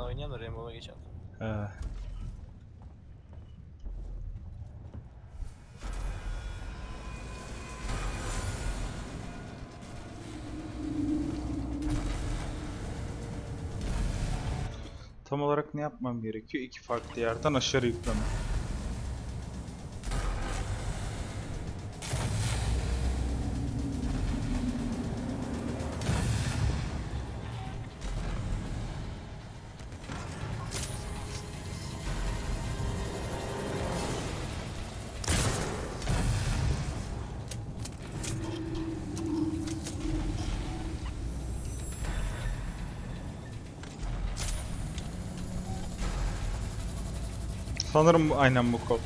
Rainbow'la oynayan da Rainbow'a geçen. He. Tam olarak ne yapmam gerekiyor? İki farklı yerden aşağı yükleme. Sanırım aynen bu kod.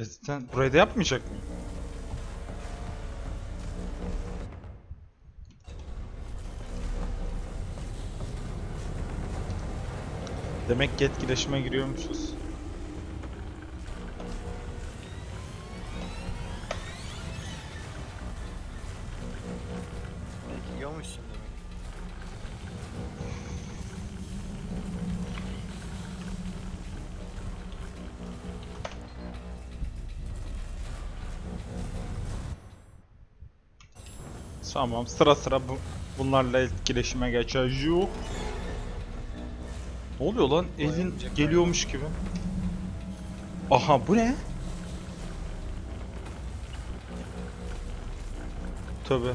E sen burayı da yapmayacak mı? Demek ki etkileşime giriyormuşuz. Tamam sıra sıra bu, bunlarla etkileşime geçeceğiz. Ne oluyor lan? Elin geliyormuş gibi. Aha bu ne? Tövbe.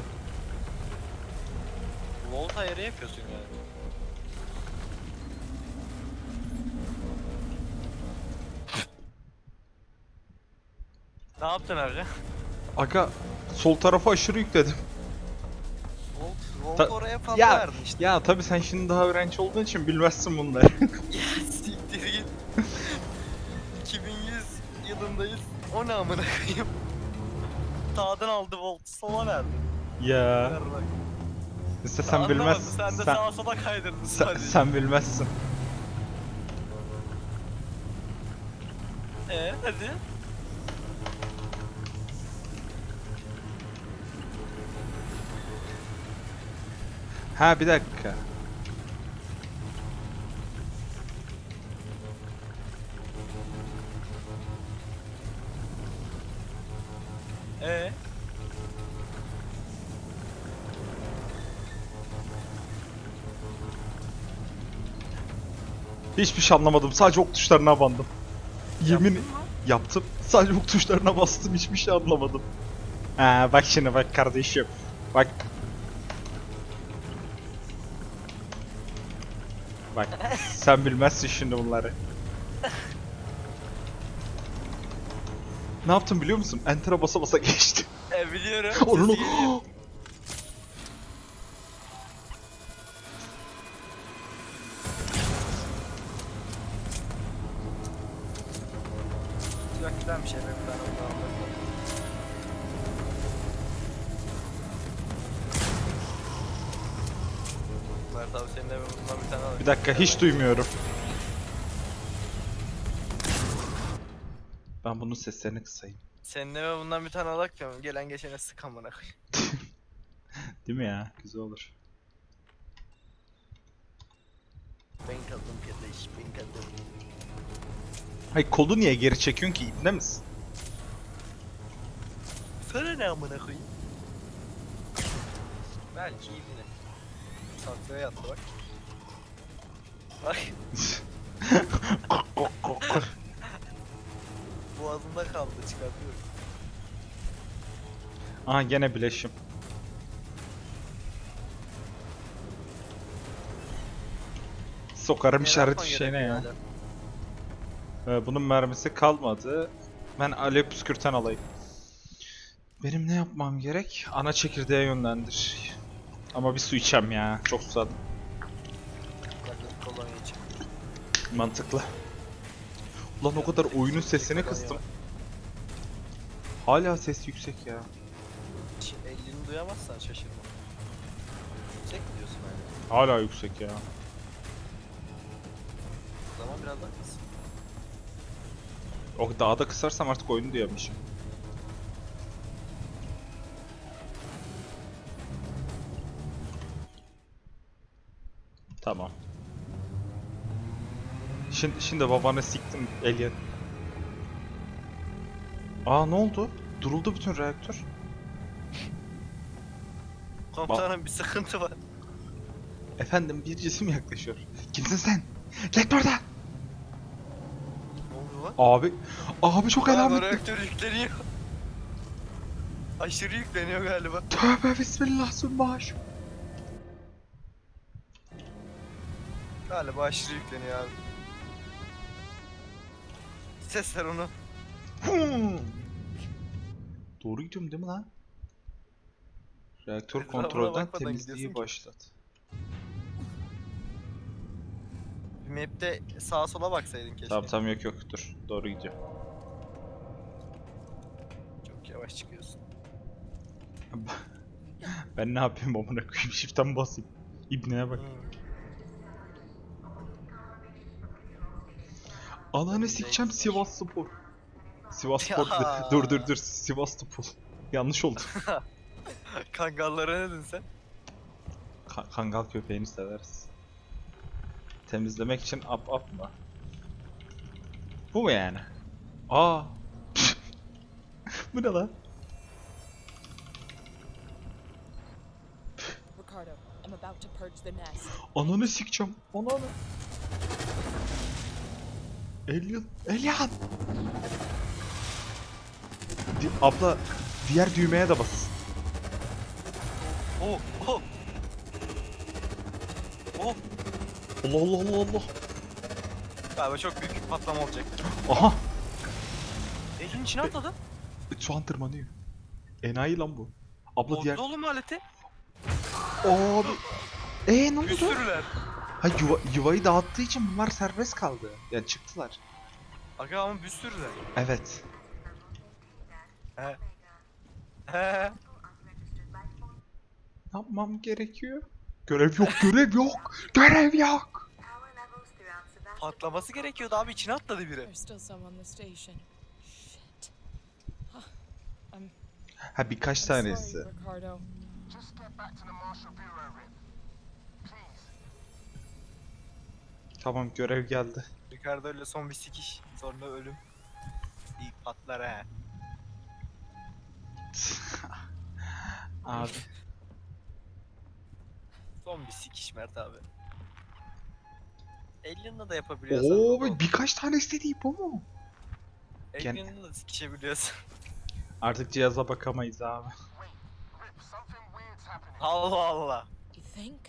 Volt ayarı yapıyorsun yani. ne yaptın abi? Aga sol tarafa aşırı yükledim. Ta- oraya fazla Ya verdin işte. ya tabi sen şimdi daha öğrenci olduğun için bilmezsin bunları. Ya siktir git. 2100 yılındayız. O ne amına koyayım? Sağdan aldı Volt, sola verdi. ya. Ver bak. İşte sen Anlamadım, bilmezsin. Sen de sağa sola kaydırdın sen, sadece. sen bilmezsin. Ee, hadi. Ha bir dakika. Ee, Hiçbir şey anlamadım. Sadece ok tuşlarına bandım. Yemin yaptın mı? yaptım. Sadece ok tuşlarına bastım. Hiçbir şey anlamadım. Ha bak şimdi bak kardeşim. Bak. Bak sen bilmezsin şimdi bunları. ne yaptım biliyor musun? Enter'a basa basa geçti. E biliyorum. Onun sesi geliyor. Bir dakika hiç duymuyorum. Ben bunun seslerini kısayım. Senin eve bundan bir tane alak diyorum. Gelen geçene sık amına koyayım. Değil mi ya? Güzel olur. Ben kaldım kardeş, ben kaldım. Hayır kolu niye geri çekiyorsun ki? İbne misin? Sana ne amına koyayım? Belki ibne. Saksıya yattı bak. Bak boğazında kaldı çıkartıyorum. Aha gene bileşim. Sokarım işaret fişeğine ya. Ee, bunun mermisi kalmadı. Ben alev püskürten alayım. Benim ne yapmam gerek? Ana çekirdeğe yönlendir. Ama bir su içem ya. Çok susadım. Ben de kolonya içeyim. Mantıklı. Ulan o kadar oyunun sesini kıstım. Hala ses yüksek ya. Elini duyamazsan şaşırma. Yüksek mi diyorsun hani? Hala yüksek ya. O zaman biraz daha kız. O daha da kısarsam artık oyunu duyamışım. Tamam. Şimdi, şimdi babanı siktim Alien. Aa ne oldu? Duruldu bütün reaktör. Komutanım bir sıkıntı var. Efendim bir cisim yaklaşıyor. Kimsin sen? Ne lan? Abi, abi çok Aa, alametli. reaktör yükleniyor. Aşırı yükleniyor galiba. Tövbe bismillah sübhaş. Galiba aşırı yükleniyor abi. Ses ver onu. Doğru gidiyorum değil mi lan? Reaktör kontrolden bakmadan temizliği gidiyorsun ki. başlat. Map'te sağa sola baksaydın keşke. Tamam tamam yok yok dur. Doğru gidiyorum. Çok yavaş çıkıyorsun. ben ne yapayım amına koyayım shift'ten basayım. İbneye bak. Hmm. Ananı sikeceğim Sivas Spor. Sivas Spor. Ya. Dur dur dur Sivas Spor. Yanlış oldu. Kangallara ne dedin sen? Ka- kangal köpeğini severiz. Temizlemek için ap ap mı? Bu mu yani? Aa. Bu ne lan? Ricardo, I'm about to purge the nest. Ananı sikeceğim. Ananı. Alien. Alien. Di abla diğer düğmeye de bas. Oh oh. Oh. Allah Allah Allah Allah. Galiba çok büyük bir patlama olacak. Aha. Elin içine atladı. Şu an tırmanıyor. Enayi lan bu. Abla Bozdu diğer... oğlum aleti. Abi. Eee ne oldu? sürüler. Ha yuva, yuvayı dağıttığı için bunlar serbest kaldı. Yani çıktılar. Aga ama bir sürüler. Evet. He. He. Ne yapmam gerekiyor? Görev yok, görev yok, görev yok. Patlaması gerekiyordu abi içine atladı biri. There's still some on the station. Shit. Huh. I'm, Ha birkaç I'm tanesi. sorry, Ricardo. Just get back to the Bureau. Tamam görev geldi. Ricardo ile son bir sikiş. Sonra ölüm. İlk patlar he. Abi. Son bir sikiş Mert abi. Alien'la da yapabiliyorsun. Oo baba. birkaç tanesi değil bu mu? Alien'la da sikişebiliyorsun. Artık cihaza bakamayız abi. Allah Allah. You think?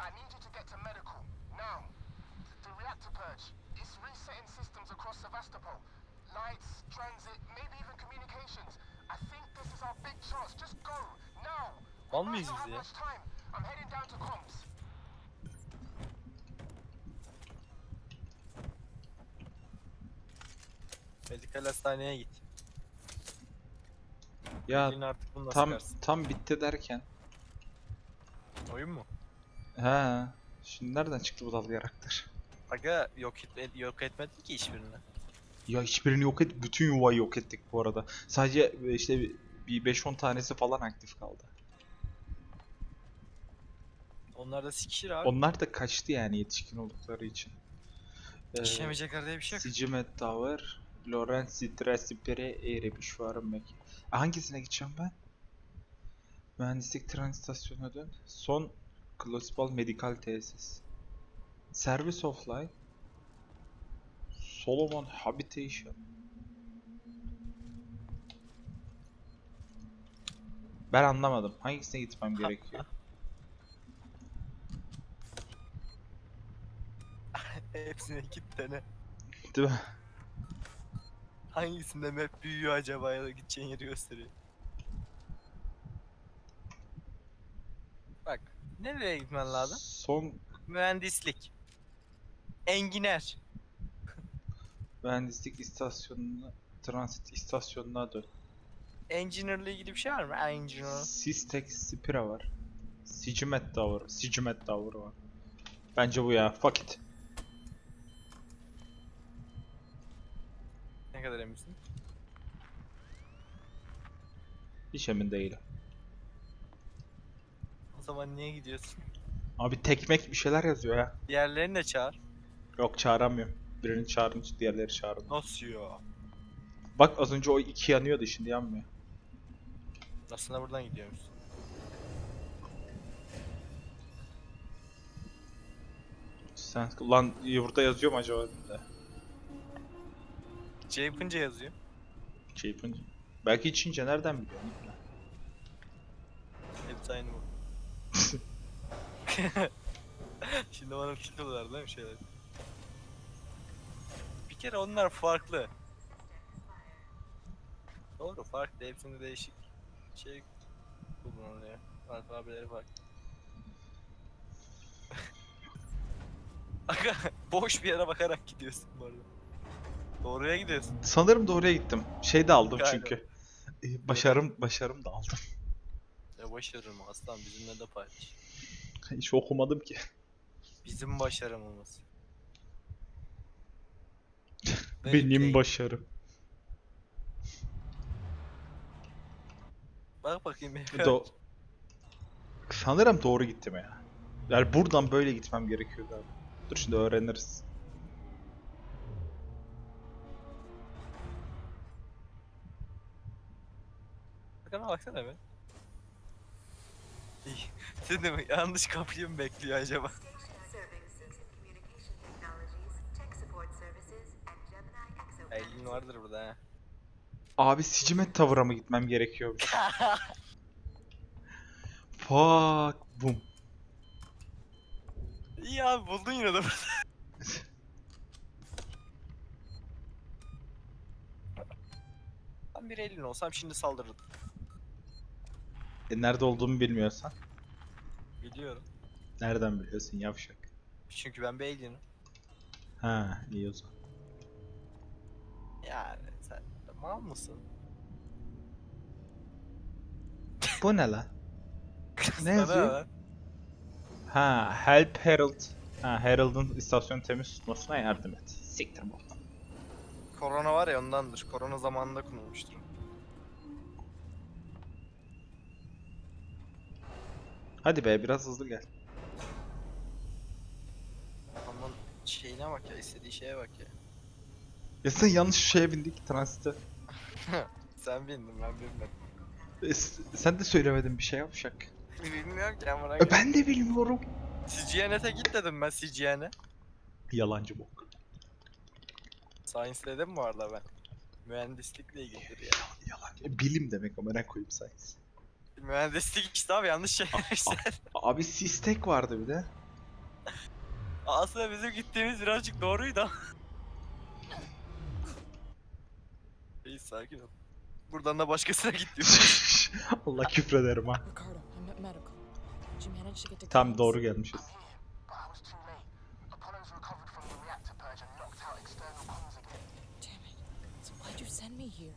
I need you to get to medical, now. The purge, it's resetting systems across Sevastopol. Lights, transit, maybe even communications. I think this is our big chance. Just go, now. Mal mıyız biz have ya? much time. I'm heading down to comms. Medikal hastaneye git. Ya artık bunu tam sıkarsın? tam bitti derken. Oyun mu? He. Şimdi nereden çıktı bu dal yaraktır? Aga yok, et, yok etmedi ki hiçbirini. Ya hiçbirini yok et, bütün yuvayı yok ettik bu arada. Sadece e, işte bir 5-10 tanesi falan aktif kaldı. Onlar da sikişir abi. Onlar da kaçtı yani yetişkin oldukları için. Ee, İşlemeyecekler diye bir şey yok. Sigimet Tower, Lorenzi Tresipere Erebiş var mı? Hangisine gideceğim ben? Mühendislik tren istasyonuna dön. Son Global Medikal Tesis. Service of Life. Solomon Habitation. Ben anlamadım. Hangisine gitmem gerekiyor? Hepsine iki tane. Değil mi? Hangisinde map büyüyor acaba ya da gideceğin yeri gösteriyor. Bak. Nereye gitmen lazım? Son Mühendislik. Engineer. mühendislik istasyonuna, transit istasyonuna dön. Engineer'la ilgili bir şey var mı? Engineer. Sistek Spira var. Sigimet Tower. Sigimet Tower var. Bence bu ya. Fuck it. Ne kadar eminsin? Hiç emin değilim. O zaman niye gidiyorsun? Abi tekmek bir şeyler yazıyor ya. Diğerlerini de çağır. Yok çağıramıyorum. Birini çağırınca diğerleri çağırmıyor. Nasıl ya? Bak az önce o iki yanıyordu şimdi yanmıyor. Aslında buradan gidiyormuş. Sen lan burada yazıyor mu acaba? De. C yapınca yazıyor. Şey yapınca. Belki içince nereden biliyorsun? Hepsi aynı bu. Şimdi bana tıklıyorlar değil mi şeyler? Kere onlar farklı. Doğru farklı. Hepsinde değişik şey kullanılıyor. Alfabeleri farklı. Aga boş bir yere bakarak gidiyorsun bu arada. Doğruya gidiyorsun. Sanırım doğruya gittim. Şey de aldım Galiba. çünkü. Ee, Başarım başarım da aldım. Ya başarım aslan bizimle de paylaş. Hiç okumadım ki. Bizim başarımımız. Benim başarım. Bak bakayım. Do Sanırım doğru gittim ya. Yani buradan böyle gitmem gerekiyordu abi. Dur şimdi öğreniriz. Bakana baksana be. İyi. Sen de mi yanlış kapıyı mı bekliyor acaba? Vardır burada ha. Abi Sigimet Tower'a mı gitmem gerekiyormuş? Fuck boom. İyi abi buldun yine de burada. Ben bir elin olsam şimdi saldırırdım. E nerede olduğumu bilmiyorsan. Biliyorum. Nereden biliyorsun yavşak? Çünkü ben bir alien'im. Ha iyi o zaman. Yani sen mal mısın? Bu ne lan? Ne yazıyor? Ha help Herald. Ha Herald'ın istasyonu temiz tutmasına yardım et. Siktir bu. Korona var ya ondandır. Korona zamanında konulmuştur. Hadi be biraz hızlı gel. Aman şeyine bak ya istediği şeye bak ya. Ya sen yanlış şeye bindik transite. Sen bindin ben binmedim. E, s- sen de söylemedin bir şey yavşak. Bilmiyorum ki amına E, ben de bilmiyorum. CGNet'e git dedim ben CGN'e. Yalancı bok. Science dedim bu arada ben. Mühendislikle ilgilidir ya. Yalancı. E, bilim demek ama ne koyayım science. Mühendislik işte abi yanlış şey işte. Abi sistek vardı bir de. Aslında bizim gittiğimiz birazcık doğruydu ama. Sakin ol. Buradan da başkasına git diyor. Allah küfrederim ha. Ricardo, I'm at medical. Did you manage to get to Tam doğru gelmişiz. Damn it. So why'd you send me here?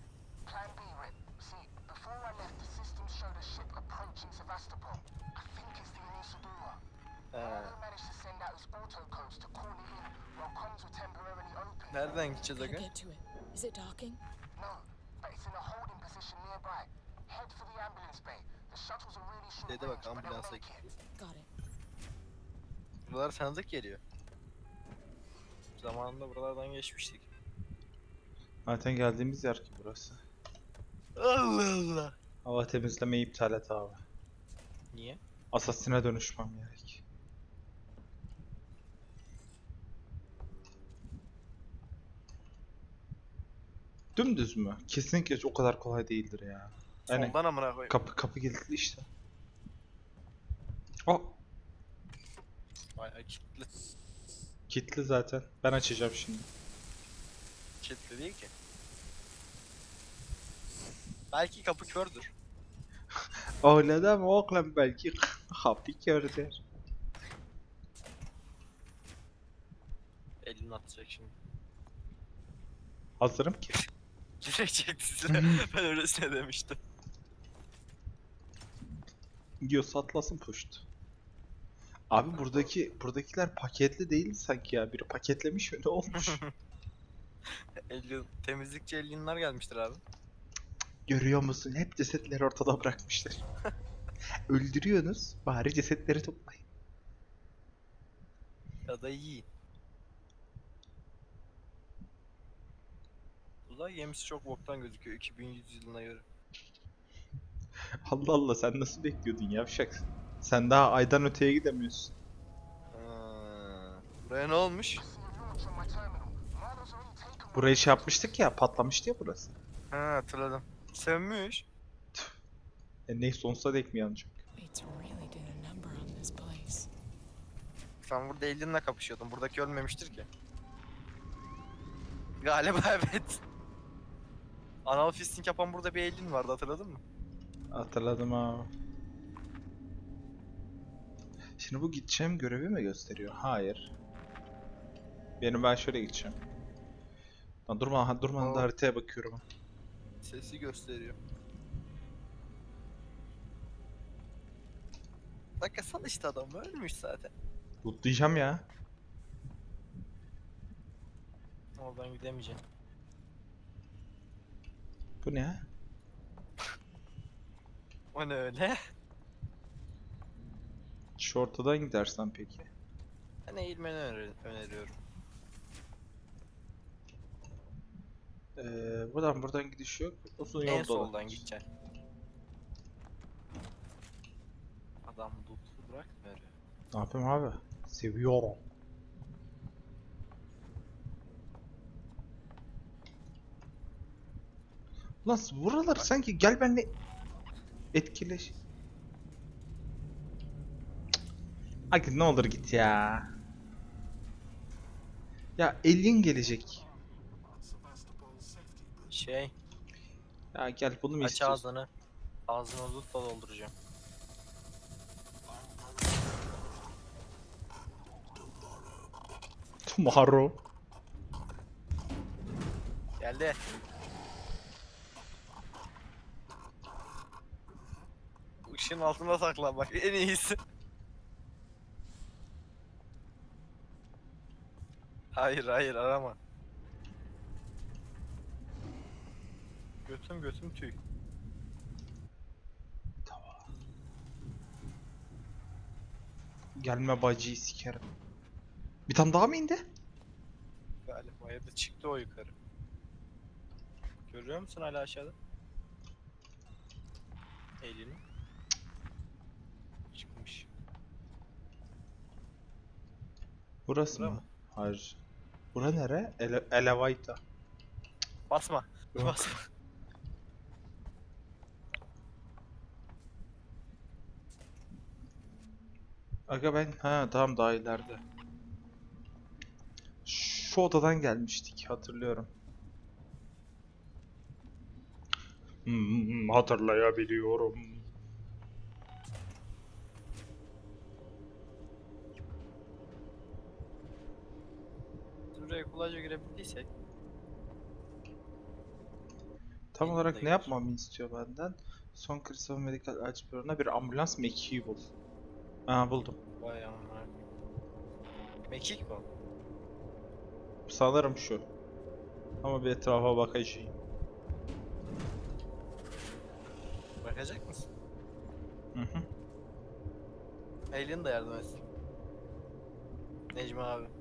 Open. Nereden gideceğiz Gotta aga? get to it. Is it docking? No, but it's in a holding position nearby. Head for the ambulance bay. The shuttles are really short Dede bak range, but they'll ambulansa make it. Got it. Buralar tanıdık geliyor. Zamanında buralardan geçmiştik. Zaten geldiğimiz yer ki burası. Allah Allah. Hava temizlemeyi iptal et abi. Niye? Asasine dönüşmem gerek. Dümdüz mü? Kesinlikle o kadar kolay değildir ya. Yani Soldan amına koyayım. kapı kapı kilitli işte. O Bayağı kilitli. kilitli zaten. Ben açacağım şimdi. Kilitli değil ki. Belki kapı kördür. Öyle deme oğlum belki kapı kördür. Elini atacak şimdi. Hazırım ki. Direkt çekti size. ben öylesine demiştim. Gidiyorsa atlasın puşt. Abi buradaki buradakiler paketli değil sanki ya. Biri paketlemiş mi ne olmuş? Alien, temizlikçi alienlar gelmiştir abi. Görüyor musun? Hep cesetleri ortada bırakmışlar. Öldürüyorsunuz. Bari cesetleri toplayın. Ya da yiyin. Uzay gemisi çok boktan gözüküyor 2100 yılına göre. Allah Allah sen nasıl bekliyordun yavşak? Sen daha aydan öteye gidemiyorsun. Ha. Buraya ne olmuş? Burayı şey yapmıştık ya patlamıştı ya burası. Ha hatırladım. Sönmüş. E neyse sonsuza dek mi yanacak? Sen burada alien'la kapışıyordun. Buradaki ölmemiştir ki. Galiba evet. Anal fisting yapan burada bir alien vardı hatırladın mı? Hatırladım abi. Şimdi bu gideceğim görevi mi gösteriyor? Hayır. Benim ben şöyle gideceğim. Lan durma, ha, durma da Aa. haritaya bakıyorum. Sesi gösteriyor. Bak ya sal işte adam ölmüş zaten. Lootlayacağım ya. Oradan gidemeyeceğim. Bu ne? O ne öyle? Şu ortadan gidersen peki. Ben eğilmeni öner- öneriyorum. Ee, buradan buradan gidiş yok. Uzun yol En dolan. soldan gideceksin. Adam loot'u bırakmıyor. ya. Ne yapayım abi? Seviyorum. Lan buralar sanki gel benimle etkileş. Hadi ne olur git ya. Ya alien gelecek. Şey, Ya gel bunu mu aç istiyorsun? ağzını. Ağzını loot'la dolduracağım. Tomorrow. Geldi. Işığın altında saklan bak en iyisi. Hayır hayır arama. Götüm götüm tüy. Gelme bacıyı sikerim. Bir tane daha mı indi? Galiba ya da çıktı o yukarı. Görüyor musun hala aşağıda? Elini. Burası Bura mı? mı? Hayır. Bura nere? Ele Elevaita. Basma. Yok. Basma. Aga ben ha tamam daha ileride. Şu odadan gelmiştik hatırlıyorum. Hmm, hatırlayabiliyorum. Buraya kolayca girebildiysek. Tam Benim olarak de ne yapmamı istiyor benden? Son Kristal Medical Açbörü'ne bir ambulans mekiği bul. Aa buldum. Vay amına. Mekik mi? Sanırım şu. Ama bir etrafa bakacağım. Bakacak mısın? Hı hı. Alien da yardım etsin. Necmi abi.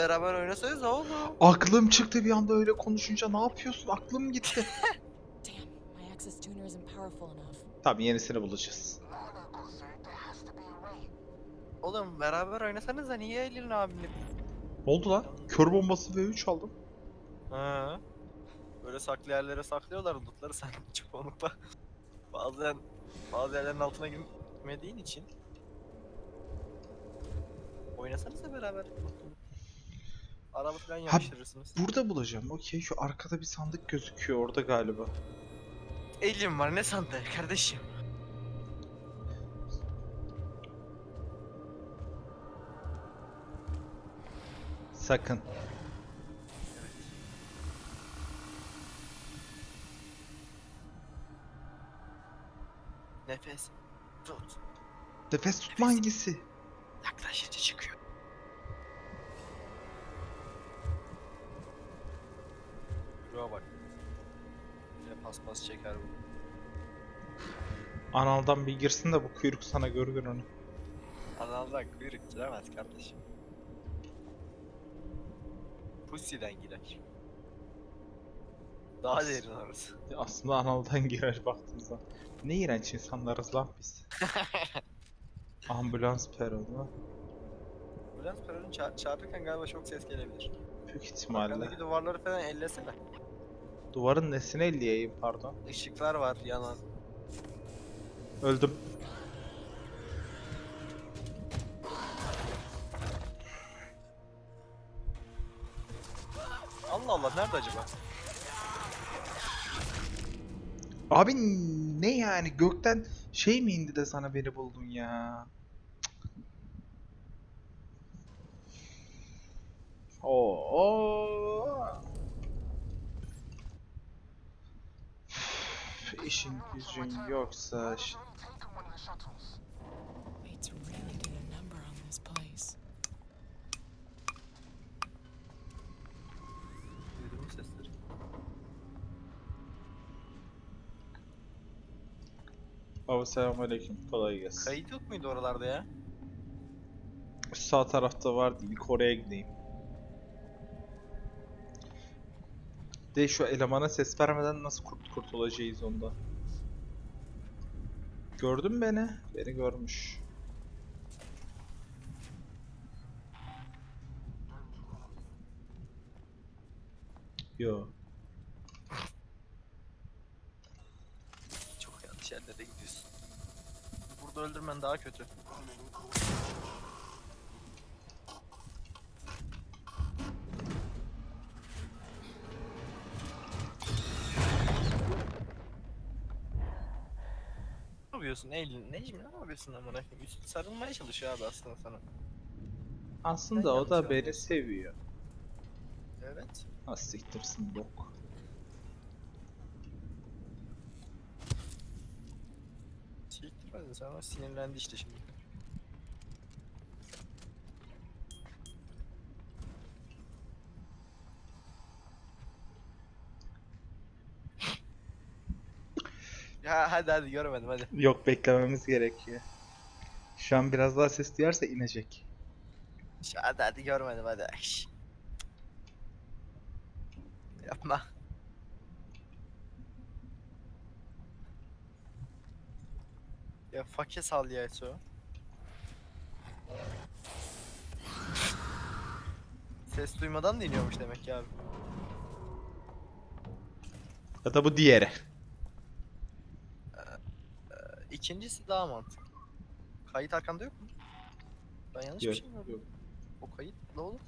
Beraber oynasanız oğlum. Aklım çıktı bir anda öyle konuşunca ne yapıyorsun? Aklım gitti. Tamam yenisini bulacağız. Oğlum beraber oynasanız da niye Eylül'ün abini? Ne oldu lan? Kör bombası V3 aldım. Ha. Böyle saklı yerlere saklıyorlar lootları sen çoğunlukla. Bazen bazı yerlerin altına girmediğin için. Oynasanız da beraber. Araba falan yapıştırırsınız. Burada bulacağım. Okey şu arkada bir sandık gözüküyor orada galiba. Elim var ne sandı kardeşim? Sakın. Nefes. Tut. Nefes tutma hangisi? Yaklaşınca çıkıyor. Paspas çeker bu. Analdan bir girsin de bu kuyruk sana görgün onu. Analdan kuyruk giremez kardeşim. Pussy'den girer. Daha derin orası. Aslında analdan girer baktığımızda. Ne iğrenç insanlarız lan biz. Ambulans peronu. Ambulans peronunu ça çağırırken galiba çok ses gelebilir. Büyük ihtimalle. Arkadaki duvarları falan ellesene. Duvarın nesini elleyeyim pardon. Işıklar var yanan. Öldüm. Allah Allah nerede acaba? Abi ne yani gökten şey mi indi de sana beni buldun ya? Oo. İşin gücün yoksa ş- Actually taken one of the shuttles. Way to really get a number on this place. Duydum mu sesleri. Baba selamünaleyküm. Kolay gelsin. Kayıt yok muydu oralarda ya? Sağ tarafta vardı. İlk oraya gideyim. De şu elemana ses vermeden nasıl kurt kurtulacağız onda? Gördün beni? Beni görmüş. Yo. Çok yanlış yerlere gidiyorsun. Burada öldürmen daha kötü. Yapıyorsun Eylül? Necmi ne yapıyorsun amına koyayım? Üstü sarılmaya çalışıyor abi aslında sana. Aslında o da beni seviyor. Evet. Ha siktirsin bok. Çektirmedin sen ama sinirlendi işte şimdi. Ya hadi hadi görmedim hadi. Yok beklememiz gerekiyor. Şu an biraz daha ses duyarsa inecek. Ş- Hadi hadi görmedim hadi. Şş. Yapma. Ya fakir sal ya Eso. Ses duymadan da iniyormuş demek ki abi. Ya da bu diğeri. İkincisi daha mantıklı. Kayıt arkanda yok mu? Ben yanlış Yok, bir şey mi yok. O kayıt ne oğlum?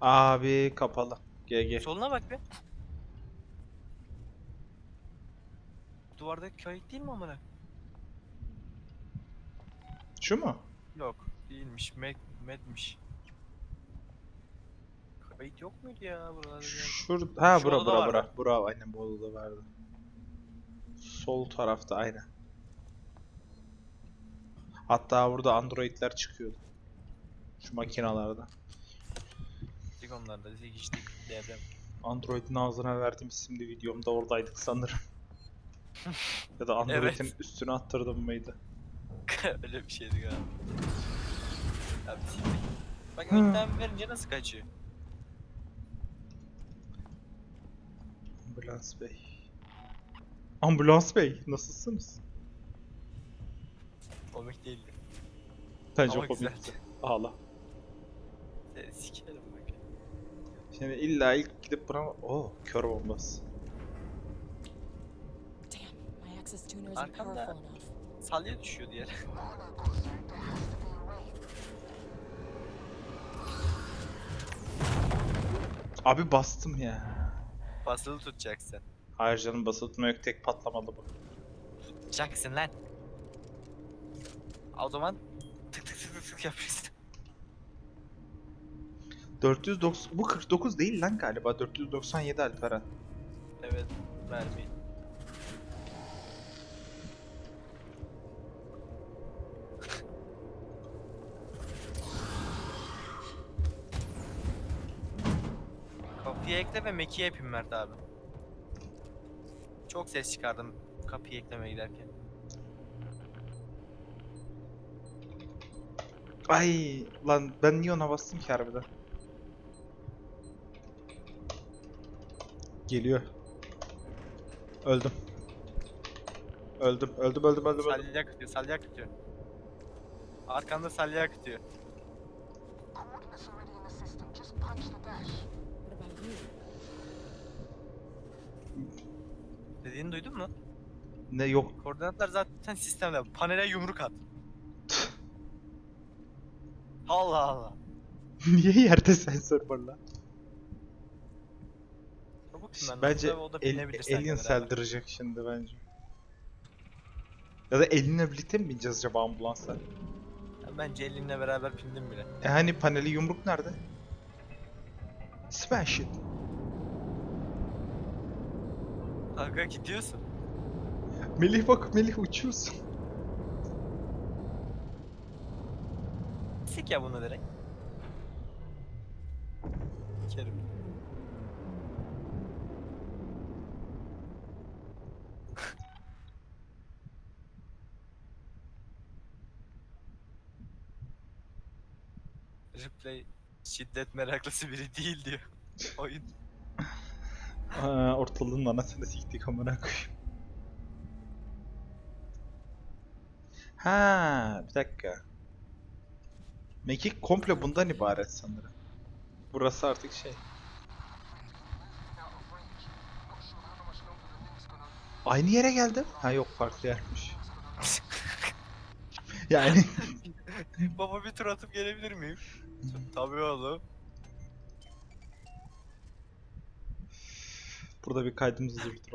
Abi kapalı. GG. Soluna bak be. Duvardaki kayıt değil mi amına? Şu mu? Yok, değilmiş. Med, medmiş. Kayıt yok muydu ya buralarda? bir yerde? Şur ha Şu bura odada bura vardı. bura. Bura aynen bu odada vardı. Sol tarafta aynen. Hatta burada androidler çıkıyordu. Şu makinalarda. Dik onlarda, dik hiç dik devrem. Android'in ağzına verdiğim isimli videomda oradaydık sanırım. ya da Android'in Evet. üstüne attırdım mıydı? Öyle bir şeydi galiba. Şey- Bak önden verince nasıl kaçıyor? Ambulans bey. Ambulans bey, nasılsınız? Komik değildi. Bence Ama güzel. komikti. Ağla. Seni sikerim bak. Şimdi illa ilk gidip buna... Oo, kör bombası. Damn, my access tuner isn't Arkamda. powerful enough. Salya düşüyor diğer. Abi bastım ya. Basılı tutacaksın. Hayır canım basılı tutma yok tek patlamalı bu. Tutacaksın lan. O zaman tık tık tık tık tık yapıyorsun. 490 bu 49 değil lan galiba 497 Alperen. Evet, mermi. Kapıyı ekle ve mekiği yapayım Mert abi. Çok ses çıkardım kapıyı eklemeye giderken. Ay lan ben niye ona bastım ki harbiden? Geliyor. Öldüm. Öldüm, öldüm, öldüm, öldüm, öldüm. Salya akıtıyor, salya akıtıyor. Arkanda salya akıtıyor. Dediğini duydun mu? Ne yok. Koordinatlar zaten sistemde. Panele yumruk at. Allah Allah. niye yerde sensör var lan? Çabuksun ben. Bence el, beraber. saldıracak şimdi bence. Ya da elinle birlikte mi bineceğiz acaba ambulansa? Ya Bence elinle beraber pindim bile. E hani paneli yumruk nerede? Smash it. Gidiyorsun. Melih bak Melih uçuyorsun. Sik ya bunu direkt. Kerim. Replay şiddet meraklısı biri değil diyor. Oyun. Aa, ortalığın anasını siktik amına koyayım. Ha, bir dakika. Mekik komple bundan ibaret sanırım. Burası artık şey. Aynı yere geldim. Ha yok farklı yermiş. Yani Baba bir tur atıp gelebilir miyim? Tabii oğlum. burada bir kaydımızı durdur.